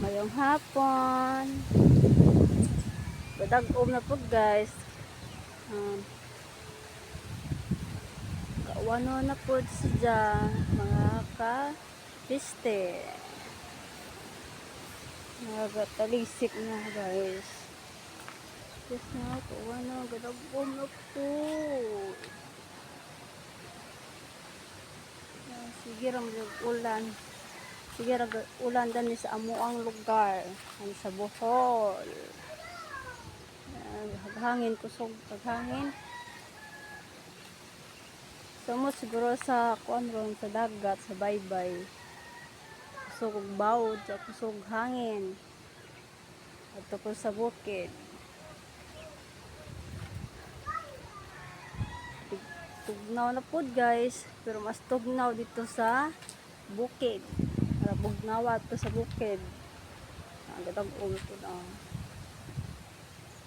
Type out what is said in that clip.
Mayong hapon. Badag-om na po guys. Um, kaawano na po siya mga ka-piste. Nagatalisik na guys. Yes na, kaawano, badag-om na po. Sige ram ulan. Sige ulan dani sa amo ang lugar. Ang sa Bohol. Haghangin kusog haghangin. Sumo siguro sa kuan ron sa dagat sa baybay. Kusog og bawod sa kusog hangin. At ko sa bukid. tugnaw na pod guys pero mas tugnaw dito sa bukid para bugnawa to sa bukid. Ang gatag ulo na